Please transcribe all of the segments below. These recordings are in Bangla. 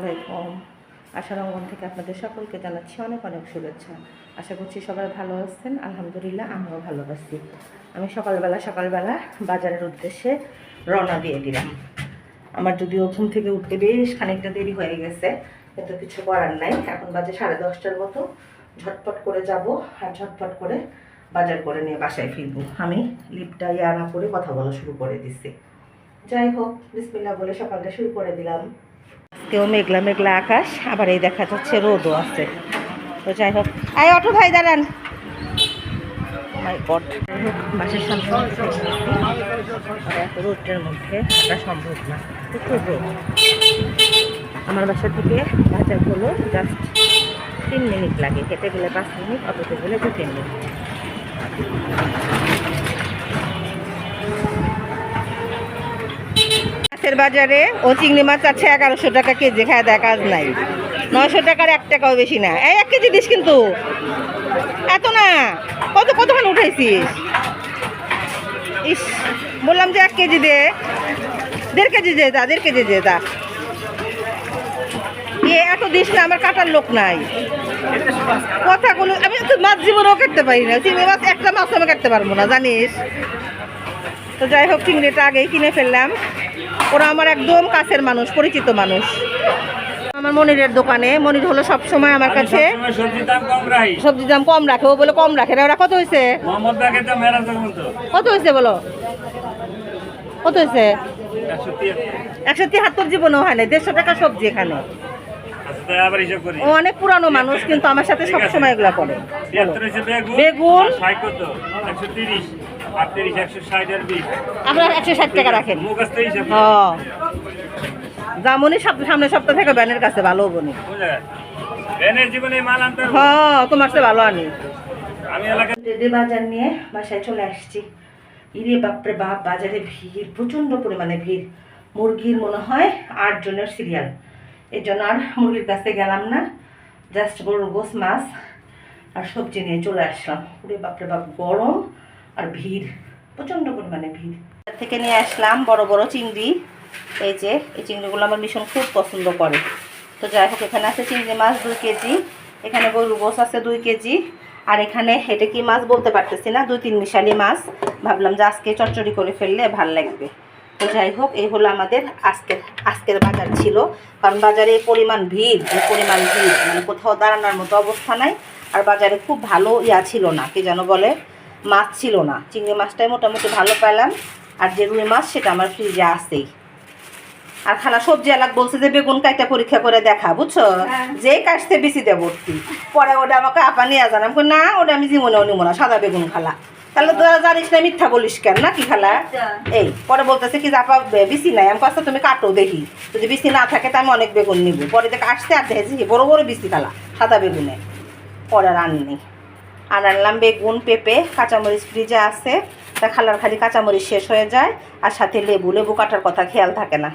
আলাইকুম। অঙ্গন থেকে আপনাদের সকলকে জানাচ্ছি অনেক অনেক শুভেচ্ছা। আশা করছি সবাই ভালো আছেন। আলহামদুলিল্লাহ, আমিও ভালো আছি। আমি সকালবেলা সকালবেলা বাজারের উদ্দেশ্যে রওনা দিয়ে দিলাম। আমার যদিও ঘুম থেকে উঠতে বেশ খানিকটা দেরি হয়ে গেছে কিন্তু কিছু করার নাই। এখন বাজে সাড়ে দশটার মতো। ঝটপট করে যাব আর ঝটপট করে বাজার করে নিয়ে বাসায় ফিরবো। আমি লিপটা ইয়ারা করে কথা বলা শুরু করে দিচ্ছি যাই হোক বিসমিল্লা বলে সকালটা শুরু করে দিলাম। আজকেও মেঘলা মেঘলা আকাশ, আবার এই দেখা যাচ্ছে রোদও আছে। তো যাই হোক আই অটো ভাই, দাঁড়ান। মাই গড মধ্যে হাঁটা সম্ভব না। আমার বাসা থেকে বাজার হলো জাস্ট তিন মিনিট লাগে। হেঁটে গেলে পাঁচ মিনিট, অটোতে গেলে দু তিন মিনিট। মাছের বাজারে ও চিংড়ি মাছ আছে এগারোশো টাকা কেজি, খায় দেয় কাজ নাই। নয়শো টাকার এক টাকাও বেশি না। এই এক কেজি দিস কিন্তু। এত না। কত কতক্ষণ উঠাইছিস? ইস, বললাম যে এক কেজি দে। দেড় কেজি দে দা দেড় কেজি দে দা এত দিস না, আমার কাটার লোক নাই। কথাগুলো, আমি তো মাছ জীবনেও কাটতে পারি না। চিংড়ি মাছ, একটা মাছ আমি কাটতে পারব না, জানিস? তো যাই হোক, চিংড়িটা আগেই কিনে ফেললাম। ওরা আমার একদম কাছের মানুষ পরিচিত মানুষ। আমার মনিরের দোকানে মনির হলো সব সময় আমার কাছে সবসময় সবজির দাম কম রাখি। ও বলে কম রাখে ওরা কত হয়েছে কত হয়েছে বলো? কত হয়েছে একশো তিয়াত্তর। জীবনেও হয় না দেড়শো টাকা সবজি এখানে। আচ্ছা অনেক পুরানো মানুষ কিন্তু আমার সাথে সব সময় এগুলো করে। বেগুন আপনার একশো ষাট টাকা রাখেন। মুখ আসতে হিসাব সপ্তাহ সামনের সপ্তাহ থেকে ব্যানের কাছে ভালো বনি তোমার চেয়ে ভালো আনি। আমি বাজার নিয়ে বাসায় চলে আসছি। ইরে বাপরে বাপ বাজারে ভিড় প্রচণ্ড পরিমাণে ভিড়। মুরগির মনে হয় আট জনের সিরিয়াল। এর জন্য আর মুরগির কাছে গেলাম না। জাস্ট গরুর গোস মাছ আর সবজি নিয়ে চলে আসলাম। ওরে বাপরে বাপ গরম। আর ভিড়, প্রচণ্ড পরিমাণে ভিড়। থেকে নিয়ে আসলাম বড় বড় চিংড়ি। এই যে, এই চিংড়িগুলো আমার ভীষণ খুব পছন্দ করে। তো যাই হোক, এখানে আছে চিংড়ি মাছ দুই কেজি, এখানে গরুর গোস আছে দুই কেজি, আর এখানে এটা কি মাছ বলতে পারতেছি না, দুই তিন মিশালি মাছ। ভাবলাম যে আজকে চচ্চড়ি করে ফেললে ভালো লাগবে। তো যাই হোক, এই হলো আমাদের আজকের আজকের বাজার ছিল। কারণ বাজারে এই পরিমাণ ভিড় যে পরিমাণ ভিড় মানে কোথাও দাঁড়ানোর মতো অবস্থা নাই। আর বাজারে খুব ভালো ইয়া ছিল না, কি যেন বলে মাছ ছিল না। চিংড়ি মাছটাই মোটামুটি ভালো পেলাম। আর যে রুই মাছ সেটা আমার ফ্রিজে আসেই আর খালা সবজি আলাক বলছে যে বেগুন কাইটা পরীক্ষা করে দেখা বুঝছ? যে কাটতে বেশি দেবো পরে ওটা আমাকে আপা নিয়ে যান আমি না ওটা আমি জীবনেও নিব না সাদা বেগুন খালা। তাহলে তোরা জানিস না মিথ্যা বলিস কেন না কি খালা এই পরে বলতেছে কি আপা বেশি নাই আমি কাছে তুমি কাটো দেখি। যদি বেশি না থাকে তো আমি অনেক বেগুন নিব। পরে দেখে আসতে আর দেখেছি বড় বড় বেশি খালা সাদা বেগুনে। পরে আর আননি আর আনলাম বেগুন, পেঁপে, কাঁচামরিচ ফ্রিজে আছে। তা খালার খালি কাঁচামরিচ শেষ হয়ে যায়, আর সাথে লেবু। লেবু কাটার কথা খেয়াল থাকে না।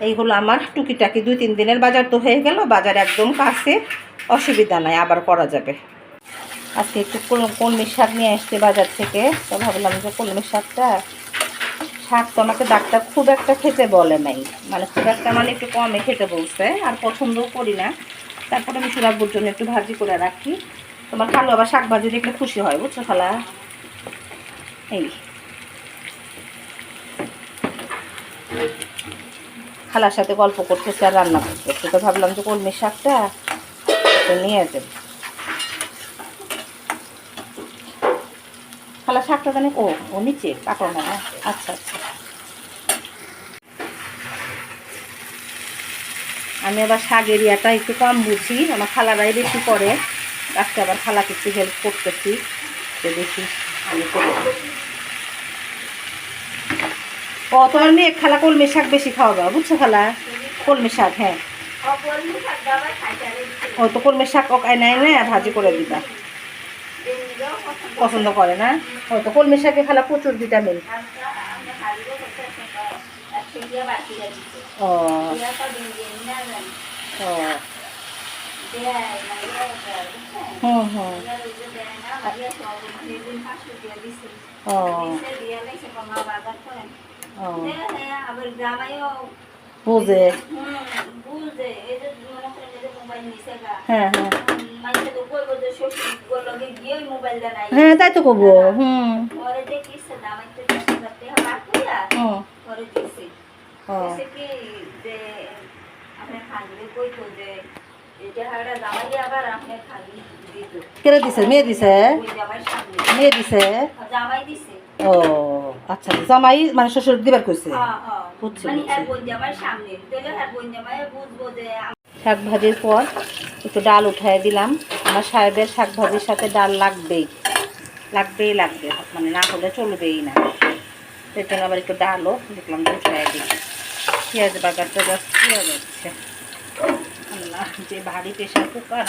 এইগুলো আমার টুকিটাকি। দুই তিন দিনের বাজার তো হয়ে গেল, বাজার একদম কাছে। অসুবিধা নাই, আবার করা যাবে। আজকে একটু কল- কলমি শাক নিয়ে আসছি বাজার থেকে। তো ভাবলাম যে কলমি শাকটা, শাক তো আমাকে ডাক্তার খুব একটা খেতে বলে নাই। মানে খুব একটা মানে একটু কমে খেতে বলছে, আর পছন্দও করি না। তারপরে আমি সুরাব্বুর জন্য একটু ভাজি করে রাখি। তোমার খালো আবার শাক ভাজি দেখলে খুশি হয়, বুঝছ খালা এই। খালার সাথে গল্প করতেছে আর রান্না করতেছে তো ভাবলাম যে কলমি শাকটা নিয়ে যাবে খালা শাকটা জানি, ও ও নিচে কাটো না আচ্ছা আচ্ছা। আমি আবার শাক এরিয়াটা একটু কম বুঝি, আমার খালারাই বেশি করে। আজকে আবার খালাকে একটু হেল্প করতেছি তো দেখি আমি করি ও, তোমার মেয়ে খালা কলমি শাক বেশি খাওয়া দাওয়া বুঝছ খালা? কলমি শাক হ্যাঁ। ও, তো কলমি শাক ওক এনে এনে ভাজি করে দিবা। পছন্দ করে না? ও, তো কলমি শাকে খালা প্রচুর ভিটামিন ও। ও। হুম হুম ও ও বুঝে। হ্যাঁ হ্যাঁ। তো কইব যে শ্বশুর গোলকে গিয়ে মোবাইল দেয় হ্যাঁ তাই তো হুম। হুম। ও। কেড়ে দিছে? মেয়ে দিছে? মেয়ে দিছে? ও আচ্ছা জামাই মানে শ্বশুর দিবার কইছে? হ্যাঁ হ্যাঁ। মানে। হ্যাঁ শাক ভাজির পর একটু ডাল উঠাই দিলাম। আমার সাহেবের শাক ভাজির সাথে ডাল লাগবেই। লাগবেই লাগবে। মানে না হলে চলবেই না। এর জন্য আবার একটু ডালও দেখলাম উঠাই দিই। পেঁয়াজ বাগারটা পেঁয়াজ যাচ্ছে। আল্লাহ যে ভারী প্রেশার কুকার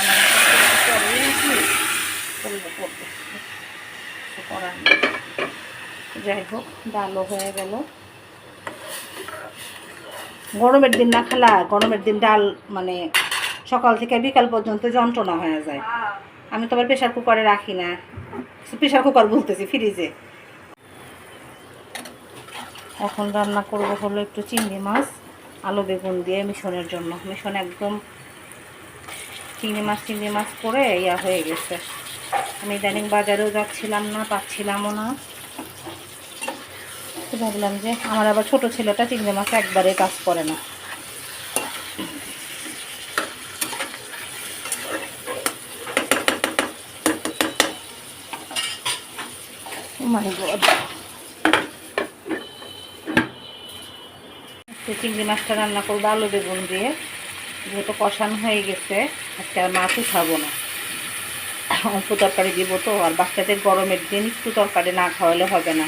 যাই হোক ডালও হয়ে গেল। গরমের দিন না খেলা, গরমের দিন ডাল মানে সকাল থেকে বিকাল পর্যন্ত যন্ত্রণা হয়ে যায়। আমি তো আবার প্রেশার কুকারে রাখি না। প্রেশার কুকার বলতেছি ফ্রিজে এখন রান্না করব হলো একটু চিংড়ি মাছ, আলু বেগুন দিয়ে মিশনের জন্য। মিশন একদম চিংড়ি মাছ চিংড়ি মাছ করে ইয়া হয়ে গেছে। আমি ইদানিং বাজারেও যাচ্ছিলাম না, পাচ্ছিলামও না। ভাবলাম যে আমার আবার ছোট ছেলেটা চিংড়ি মাছ একবারে কাজ করে না। Oh চিংড়ি মাছটা রান্না করব আলু বেগুন দিয়ে। যেহেতু কষানো হয়ে গেছে। আজকে আর মাছ উঠাবো না। অল্প তরকারি দিব তো, আর বাচ্চাদের গরমের দিন একটু তরকারি না খাওয়ালে হবে না।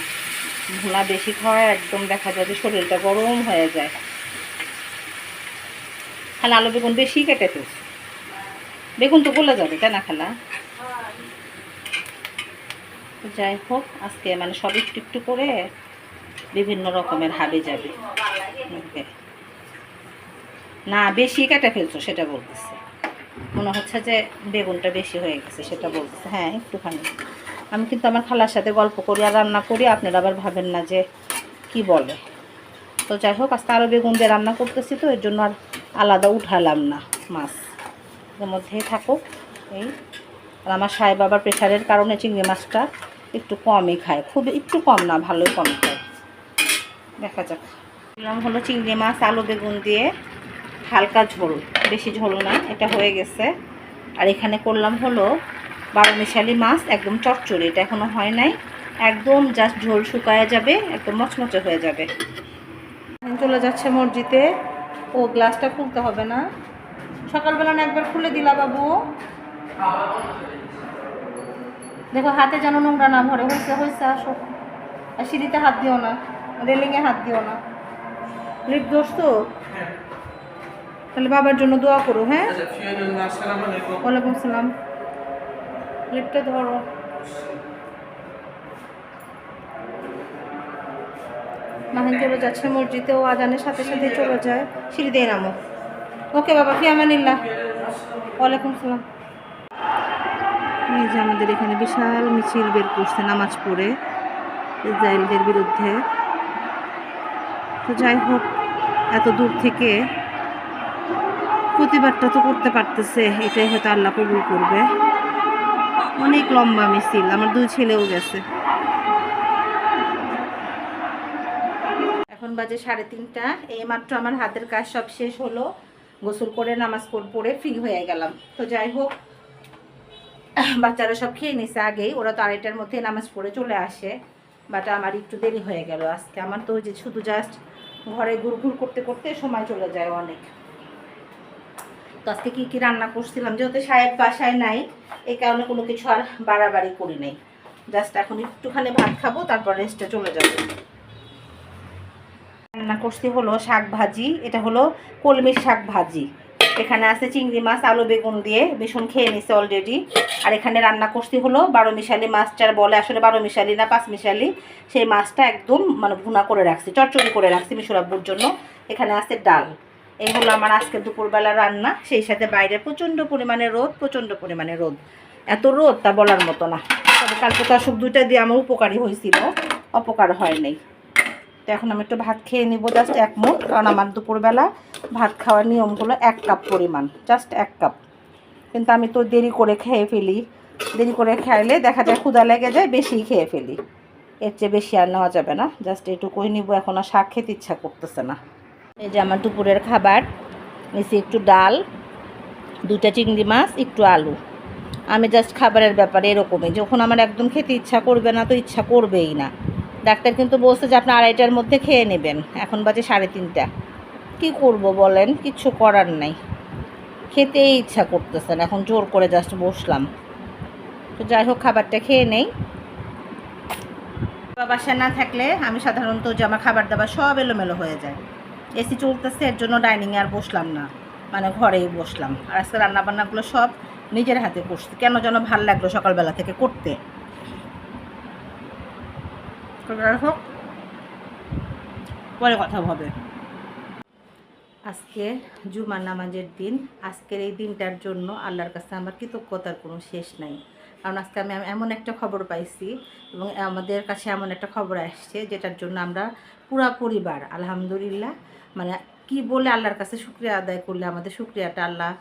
ভুনা বেশি খাওয়ায় একদম দেখা যাবে শরীরটা গরম হয়ে যায়। খালা, আলু বেগুন বেশি কেটে ফেলছে। বেগুন তো গলে যাবে, তাই না খালা? যাই হোক, আজকে মানে সব একটু একটু করে বিভিন্ন রকমের হাবে যাবে। না, বেশি কেটে ফেলছো, সেটা বলতেছে। মনে হচ্ছে যে বেগুনটা বেশি হয়ে গেছে, সেটা বলতেছে। হ্যাঁ একটুখানি। আমি কিন্তু আমার খালার সাথে গল্প করি আর রান্না করি, আপনারা আবার ভাবেন না যে কি বলে। তো যাই হোক, আজকে আরও বেগুন দিয়ে রান্না করতেছি তো, এর জন্য আর আলাদা উঠালাম না মাছ। এর মধ্যেই থাকুক, এই। আর আমার সাহেব আবার প্রেশারের কারণে চিংড়ি মাছটা একটু কমই খায়। খুব একটু কম না, ভালোই কম খায়। দেখা যাক। হলো চিংড়ি মাছ, আলু বেগুন দিয়ে। হালকা ঝোল, বেশি ঝোল না, এটা হয়ে গেছে। আর এখানে করলাম হলো বারো মিশালি মাছ, একদম চচ্চড়ি, এটা এখনও হয় নাই। একদম জাস্ট ঝোল শুকায় যাবে, একদম মচমচে হয়ে যাবে। চলে যাচ্ছে মসজিদে। ও, গ্লাসটা খুলতে হবে না। সকালবেলা না একবার খুলে দিলা বাবু। দেখো, হাতে যেন নোংরা না ভরে হয়েছে হয়েছে, আসো। আর সিঁড়িতে হাত দিও না, রেলিংয়ে হাত দিও না। লিপ দোষ তো তাহলে বাবার জন্য দোয়া করো হ্যাঁ? ওয়ালাইকুম আসসালাম লিপটা ধরো। মাহিন চলে যাচ্ছে মসজিদে ও আজানের সাথে সাথে চলে যায়। সিঁড়ি দিয়ে নামো। ওকে বাবা ফিয়ামানিল্লাহ। ওয়ালাইকুম আসসালাম এই যে আমাদের এখানে বিশাল মিছিল বের করছে নামাজ পড়ে ইসরায়েলদের বিরুদ্ধে। তো যাই হোক এত দূর থেকে প্রতিবাদটা তো করতে পারতেছে, এটাই হয়তো আল্লাহ কবুল করবে। অনেক লম্বা মিছিল, আমার দুই ছেলেও গেছে। এখন বাজে সাড়ে তিনটা এই মাত্র আমার হাতের কাজ সব শেষ হলো, গোসল করে, নামাজ পড়- ফ্রি হয়ে গেলাম। তো যাই হোক, বাচ্চারা সব খেয়ে নিছে আগেই, ওরা তো আড়াইটার মধ্যে নামাজ পড়ে চলে আসে বাট আমার একটু দেরি হয়ে গেল আজকে। আমার তো যে শুধু জাস্ট ঘরে ঘুর ঘুর করতে করতে সময় চলে যায় অনেক। আজকে কী কী রান্না করছিলাম? যেহেতু সাহেব বাসায় নাই, এই কারণে কোনো কিছু আর বাড়াবাড়ি করি নাই। জাস্ট এখন একটুখানি ভাত খাব, তারপর রেস্টে চলে যাব। রান্না করছি হলো শাক ভাজি, এটা হলো কলমির শাক ভাজি। এখানে আছে চিংড়ি মাছ, আলু বেগুন দিয়ে ভীষণ খেয়ে নিছে অলরেডি আর এখানে রান্না করছি হলো বারো মিশালি মাছটার বলে আসলে বারো মিশালি না পাঁচ মিশালি সেই মাছটা একদম মানে ভুনা করে রাখছি চটচড়ি করে রাখছি মিশরাব্বুর জন্য। এখানে আছে ডাল। এই হলো আমার আজকে দুপুরবেলা রান্না, সেই সাথে বাইরে প্রচণ্ড পরিমাণে রোদ, প্রচণ্ড পরিমাণে রোদ। এত রোদ, তা বলার মতো না। তবে কালকে তো অসুখ দুইটা দিয়ে আমার উপকারী হয়েছিল, অপকার হয় নাই। তো এখন আমি একটু ভাত খেয়ে নিব জাস্ট এক মুঠ, কারণ আমার দুপুরবেলা ভাত খাওয়ার নিয়মগুলো এক কাপ পরিমাণ জাস্ট এক কাপ। কিন্তু আমি তো দেরি করে খেয়ে ফেলি। দেরি করে খাইলে দেখা যায় ক্ষুদা লেগে যায় বেশি খেয়ে ফেলি। এর চেয়ে বেশি আর নেওয়া যাবে না জাস্ট এটুকুই নিব, এখন আর শাক খেতে ইচ্ছা করতেছে না। এই যে আমার দুপুরের খাবার। নিচে একটু ডাল দুটা চিংড়ি মাছ, একটু আলু। আমি জাস্ট খাবারের ব্যাপারে এরকমই। যখন আমার একদম খেতে ইচ্ছা করবে না, তো ইচ্ছা করবেই না। ডাক্তার কিন্তু বলছে যে আপনি আড়াইটার মধ্যে খেয়ে নেবেন। এখন বাজে সাড়ে তিনটা। কী করব বলেন? কিচ্ছু করার নাই। খেতেই ইচ্ছা করতেছে না। এখন জোর করে জাস্ট বসলাম। তো যাই হোক, খাবারটা খেয়ে নেই। বাসায় না থাকলে আমি সাধারণত যে আমার খাবার দাবার সব এলোমেলো হয়ে যায়। এসি চলতেছে, এর জন্য ডাইনিংয়ে আর বসলাম না। মানে ঘরেই বসলাম। আর আজকে রান্নাবান্নাগুলো সব নিজের হাতে করছি। কেন যেন ভালো লাগল সকালবেলা থেকে করতে। হোক পরে কথা হবে। আজকে জুমার নামাজের দিন। আজকের এই দিনটার জন্য আল্লাহর কাছে আমার কৃতজ্ঞতার কোনো শেষ নাই। কারণ আজকে আমি এমন একটা খবর পাইছি এবং আমাদের কাছে এমন একটা খবর আসছে যেটার জন্য আমরা পুরা পরিবার, আলহামদুলিল্লাহ মানে কি বলে আল্লাহর কাছে শুক্রিয়া আদায় করলে আমাদের শুক্রিয়াটা আল্লাহ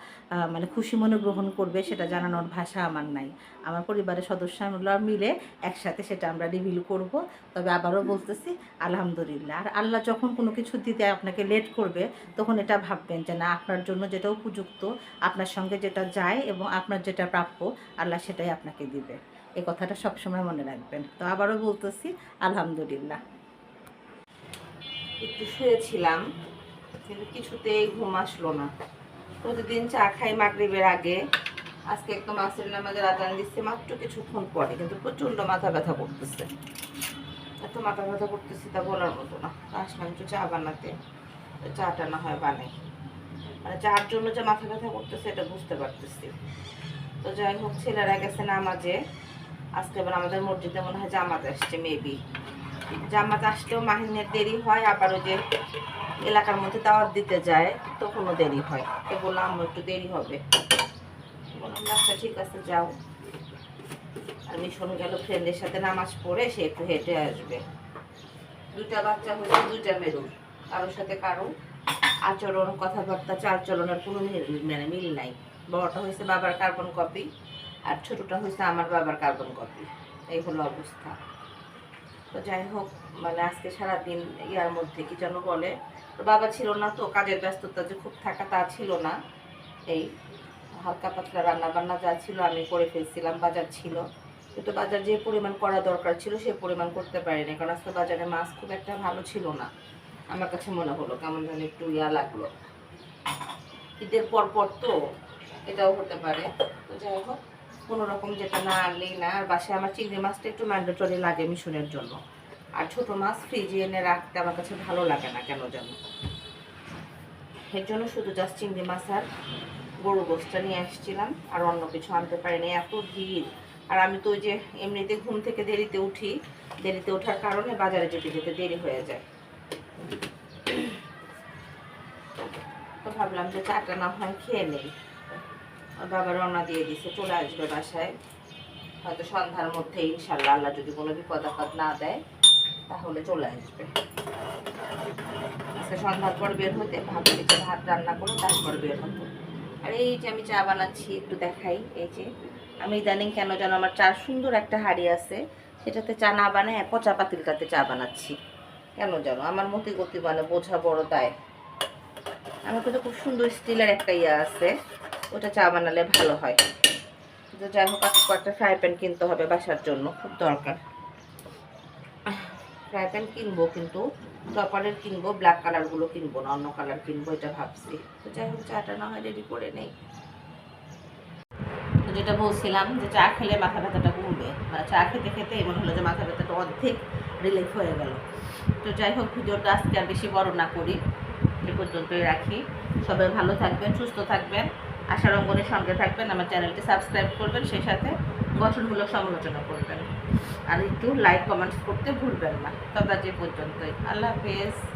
মানে খুশি মনে গ্রহণ করবে সেটা জানানোর ভাষা আমার নাই। আমার পরিবারের সদস্যরা মিলে একসাথে সেটা আমরা রিভিল করব। তবে আবারও বলতেছি, আলহামদুলিল্লাহ। আর আল্লাহ যখন কোনো কিছু দিতে আপনাকে লেট করবে, তখন এটা ভাববেন যে না, আপনার জন্য যেটা উপযুক্ত, আপনার সঙ্গে যেটা যায় এবং আপনার যেটা প্রাপ্য, আল্লাহ সেটাই আপনাকে দিবে। এই কথাটা সবসময় মনে রাখবেন। তো আবারও বলতেছি, আলহামদুলিল্লাহ। একটু শুয়েছিলাম। কিন্তু কিছুতেই ঘুম আসলো না। প্রতিদিন চা খাই মাগরিবের আগে। আজকে একদম মাসের নামাজের আজান দিচ্ছে, মাত্র কিছুক্ষণ পরে, কিন্তু প্রচণ্ড মাথা ব্যথা করতেছে। এত মাথা ব্যথা করতেছি তা বলার মতো না। আসলাম একটু চা বানাতে। চাটা না হয় বানাই। মানে চার জন্য যে মাথা ব্যথা করতেছে, এটা বুঝতে পারতেছি। তো যাই হোক, ছেলেরা গেছে নামাজে। আজকে এবার আমাদের মসজিদে মনে হয় জামাত আসছে মেবি জামাত আসলেও মাহিনের দেরি হয়, আবার ওই যে এলাকার মধ্যে দাওয়াত দিতে যায়, তখনও দেরি হয়। এ বললাম একটু দেরি হবে। বললাম আচ্ছা ঠিক আছে, যাও। আর মিশন গেল ফ্রেন্ডের সাথে নামাজ পড়ে, সে একটু হেঁটে আসবে। দুইটা বাচ্চা হয়েছে, দুইটা মেরুন। কারোর সাথে কারও আচরণ, কথাবার্তা, চালচলনের কোনো মানে মিল নাই। বড়টা হয়েছে বাবার কার্বন কপি, আর ছোটটা হয়েছে আমার বাবার কার্বন কপি। এই হলো অবস্থা। তো যাই হোক মানে আজকে সারাদিন ইয়ার মধ্যে কি যেন বলে বাবা ছিল না তো, কাজের ব্যস্ততা যে খুব থাকা তা ছিল না। এই হালকা পাতলা রান্না বান্না যা ছিল আমি করে ফেলছিলাম, বাজার ছিল। কিন্তু বাজার যে পরিমাণ করা দরকার ছিল সে পরিমাণ করতে পারিনি, কারণ আজকে বাজারে মাছ খুব একটা ভালো ছিল না। আমার কাছে মনে হলো কেমন যেন একটু ইয়া লাগল। ঈদের পর পর তো এটাও হতে পারে। তো যাই হোক, কোনো রকম যেটা না আনলেই না, আর বাসায় আমার চিংড়ি মাছটা একটু ম্যান্ডেটরি লাগে মিশনের জন্য। আর ছোট মাছ ফ্রিজে এনে রাখতে আমার কাছে ভালো লাগে না কেন যেন এর জন্য শুধু জাস্ট চিংড়ি মাছ আর গরু গোসটা নিয়ে আসছিলাম, আর অন্য কিছু আনতে পারিনি। এত ভিড়। আর আমি তো ওই যে এমনিতে ঘুম থেকে দেরিতে উঠি, দেরিতে ওঠার কারণে বাজারে যেতে যেতে দেরি হয়ে যায়। তো ভাবলাম যে চাটা না হয় খেয়ে নেই। বাবা রওনা দিয়ে দিছে, চলে আসবে বাসায়। হয়তো সন্ধ্যার মধ্যে ইনশাল্লাহ, আল্লাহ যদি কোনো বিপদ আপদ না দেয়। তাহলে চলে আসবে। আজকে সন্ধ্যার পর বের হতে, ভাবছি যে ভাত রান্না করে, তারপর বের হতো আর এই যে আমি চা বানাচ্ছি, একটু দেখাই, এই যে। আমি ইদানিং কেন যেন আমার চার সুন্দর একটা হাড়ি আছে, সেটাতে চা না বানায় পচা পাতিলটাতে চা বানাচ্ছি। কেন জানো আমার মতি গতি মানে বোঝা বড় দায়। আমার কাছে খুব সুন্দর স্টিলের একটা ইয়ে আছে, ওটা চা বানালে ভালো হয়। যাই হোক একটা ফ্রাই প্যান কিনতে হবে বাসার জন্য, খুব দরকার। ফ্রাই প্যান কিনবো কিন্তু টপারের কিনবো ব্ল্যাক কালারগুলো কিনবো না, অন্য কালার কিনবো, এটা ভাবছি। তো যাই হোক, চাটা না হয় রেডি করে নেই। যেটা বলছিলাম যে চা খেলে মাথা ব্যথাটা কমবে। মানে চা খেতে খেতে এমন হলো যে মাথা ব্যথাটা অর্ধেক রিলিফ হয়ে গেল। তো যাই হোক, ভিডিওটা আজকে আর বেশি বড় না করি। এ পর্যন্তই রাখি। সবাই ভালো থাকবেন, সুস্থ থাকবেন। আশার অঙ্গনের সঙ্গে থাকবেন। আমার চ্যানেলটি সাবস্ক্রাইব করবেন। সেই সাথে গঠনমূলক সমালোচনা করবেন। আর একটু লাইক কমেন্টস করতে ভুলবেন না। তবে আজ পর্যন্তই। আল্লাহ হাফেজ।